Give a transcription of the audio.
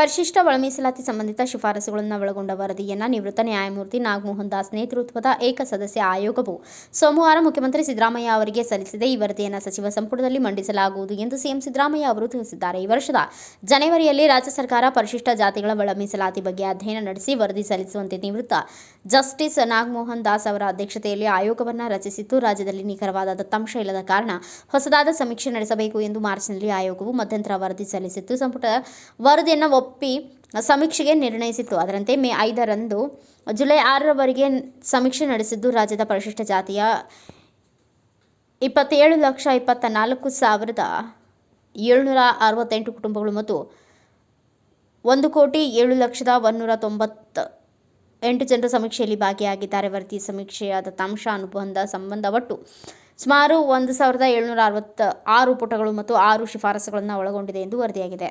ಪರಿಶಿಷ್ಟ ಒಳ ಮೀಸಲಾತಿ ಸಂಬಂಧಿತ ಶಿಫಾರಸುಗಳನ್ನು ಒಳಗೊಂಡ ವರದಿಯನ್ನು ನಿವೃತ್ತ ನ್ಯಾಯಮೂರ್ತಿ ನಾಗಮೋಹನ್ ದಾಸ್ ನೇತೃತ್ವದ ಏಕಸದಸ್ಯ ಆಯೋಗವು ಸೋಮವಾರ ಮುಖ್ಯಮಂತ್ರಿ ಸಿದ್ದರಾಮಯ್ಯ ಅವರಿಗೆ ಸಲ್ಲಿಸಿದೆ. ಈ ವರದಿಯನ್ನು ಸಚಿವ ಸಂಪುಟದಲ್ಲಿ ಮಂಡಿಸಲಾಗುವುದು ಎಂದು ಸಿಎಂ ಸಿದ್ದರಾಮಯ್ಯ ಅವರು ತಿಳಿಸಿದ್ದಾರೆ. ಈ ವರ್ಷದ ಜನವರಿಯಲ್ಲಿ ರಾಜ್ಯ ಸರ್ಕಾರ ಪರಿಶಿಷ್ಟ ಜಾತಿಗಳ ಒಳ ಮೀಸಲಾತಿ ಬಗ್ಗೆ ಅಧ್ಯಯನ ನಡೆಸಿ ವರದಿ ಸಲ್ಲಿಸುವಂತೆ ನಿವೃತ್ತ ಜಸ್ಟಿಸ್ ನಾಗಮೋಹನ್ ದಾಸ್ ಅವರ ಅಧ್ಯಕ್ಷತೆಯಲ್ಲಿ ಆಯೋಗವನ್ನು ರಚಿಸಿತ್ತು. ರಾಜ್ಯದಲ್ಲಿ ನಿಖರವಾದ ದತ್ತಾಂಶ ಇಲ್ಲದ ಕಾರಣ ಹೊಸದಾದ ಸಮೀಕ್ಷೆ ನಡೆಸಬೇಕು ಎಂದು ಮಾರ್ಚ್ನಲ್ಲಿ ಆಯೋಗವು ಮಧ್ಯಂತರ ವರದಿ ಸಲ್ಲಿಸಿತ್ತು. ಸಂಪುಟ ವರದಿಯನ್ನು ಒಪ್ಪಿ ಸಮೀಕ್ಷೆಗೆ ನಿರ್ಣಯಿಸಿತ್ತು. ಅದರಂತೆ ಮೇ ಐದರಂದು ಜುಲೈ ಆರರವರೆಗೆ ಸಮೀಕ್ಷೆ ನಡೆಸಿದ್ದು ರಾಜ್ಯದ ಪರಿಶಿಷ್ಟ ಜಾತಿಯ ಇಪ್ಪತ್ತೇಳು ಲಕ್ಷ ಇಪ್ಪತ್ತ ನಾಲ್ಕು ಸಾವಿರದ ಏಳ್ನೂರ ಅರವತ್ತೆಂಟು ಕುಟುಂಬಗಳು ಮತ್ತು ಒಂದು ಕೋಟಿ ಏಳು ಲಕ್ಷದ ಒಂದೂರ ತೊಂಬತ್ತ ಎಂಟು ಜನರ ಸಮೀಕ್ಷೆಯಲ್ಲಿ ಭಾಗಿಯಾಗಿದ್ದಾರೆ. ವರದಿ ಸಮೀಕ್ಷೆಯ ದತ್ತಾಂಶ ಅನುಬಂಧ ಸಂಬಂಧ ಒಟ್ಟು ಸುಮಾರು ಒಂದು ಸಾವಿರದ ಏಳ್ನೂರ ಅರವತ್ತ ಆರು ಪುಟಗಳು ಮತ್ತು ಆರು ಶಿಫಾರಸುಗಳನ್ನು ಒಳಗೊಂಡಿದೆ ಎಂದು ವರದಿಯಾಗಿದೆ.